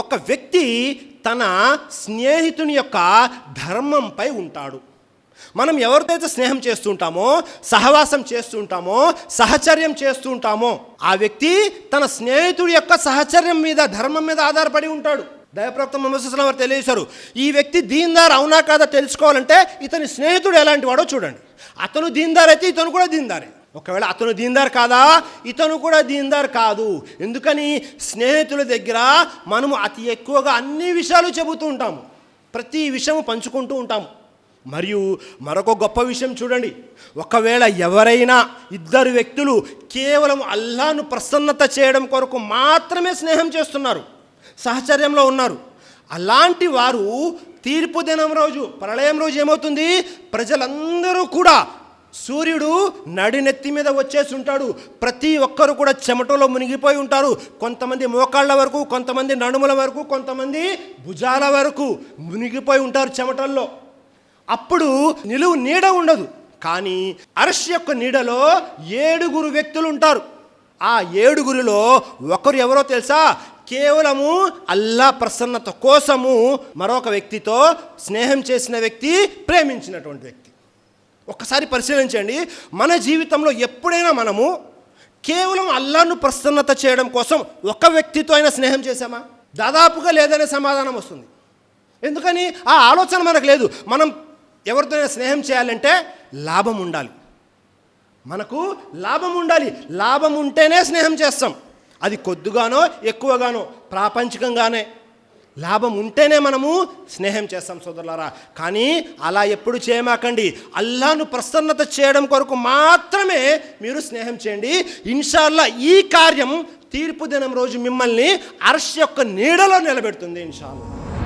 ఒక వ్యక్తి తన స్నేహితుని యొక్క ధర్మంపై ఉంటాడు. మనం ఎవరితో అయితే స్నేహం చేస్తుంటామో సహవాసం చేస్తుంటామో సహచర్యం చేస్తుంటామో ఆ వ్యక్తి తన స్నేహితుడి యొక్క సహచర్యం మీద ధర్మం మీద ఆధారపడి ఉంటాడు. దయప్రక్త మొహమ్మద్ వారు తెలియజేశారు. ఈ వ్యక్తి దీందార్ అవునా కాదా తెలుసుకోవాలంటే ఇతని స్నేహితుడు ఎలాంటి వాడో చూడండి. అతను దీందార్ అయితే ఇతను కూడా దీందారే ఒకవేళ అతను దీందార్ కాదా? ఇతను కూడా దీందార్ కాదు. ఎందుకని? స్నేహితుల దగ్గర మనము అతి ఎక్కువగా అన్ని విషయాలు చెబుతూ ఉంటాము. ప్రతి విషయము పంచుకుంటూ ఉంటాము. మరియు మరొక గొప్ప విషయం చూడండి. ఒకవేళ ఎవరైనా ఇద్దరు వ్యక్తులు కేవలం అల్లాను ప్రసన్నత చేయడం కొరకు మాత్రమే స్నేహం చేస్తున్నారు సహచర్యంలో ఉన్నారు అలాంటి వారు తీర్పు దినం రోజు ప్రళయం రోజు ఏమవుతుంది? ప్రజలందరూ కూడా సూర్యుడు నడినెత్తి మీద వచ్చేసి ఉంటాడు. ప్రతి ఒక్కరు కూడా చెమటలో మునిగిపోయి ఉంటారు. కొంతమంది మోకాళ్ళ వరకు కొంతమంది నడుముల వరకు కొంతమంది భుజాల వరకు మునిగిపోయి ఉంటారు చెమటల్లో. అప్పుడు నిలువు నీడ ఉండదు. కానీ అరష్ యొక్క నీడలో ఏడుగురు వ్యక్తులు ఉంటారు. ఆ ఏడుగురిలో ఒకరు ఎవరో తెలుసా? కేవలము అల్లా ప్రసన్నత కోసము మరొక వ్యక్తితో స్నేహం చేసిన వ్యక్తి ప్రేమించినటువంటి వ్యక్తి. ఒక్కసారి పరిశీలించండి. మన జీవితంలో ఎప్పుడైనా మనము కేవలం అల్లాను ప్రసన్నత చేయడం కోసం ఒక వ్యక్తితో అయినా స్నేహం చేశామా? దాదాపుగా లేదనే సమాధానం వస్తుంది. ఎందుకని? ఆ ఆలోచన మనకు లేదు. మనం ఎవరితోనైనా స్నేహం చేయాలంటే లాభం ఉండాలి. మనకు లాభం ఉండాలి. లాభం ఉంటేనే స్నేహం చేస్తాం. అది కొద్దిగానో ఎక్కువగానో ప్రాపంచికంగానే. లాభం ఉంటేనే మనము స్నేహం చేస్తాం సోదరులారా. కానీ అలా ఎప్పుడు చేయమాకండి. అల్లాను ప్రసన్నత చేయడం కొరకు మాత్రమే మీరు స్నేహం చేయండి. ఇన్షాల్లా ఈ కార్యం తీర్పు దినం రోజు మిమ్మల్ని అర్ష్ యొక్క నీడలో నిలబెడుతుంది ఇన్షాల్లా.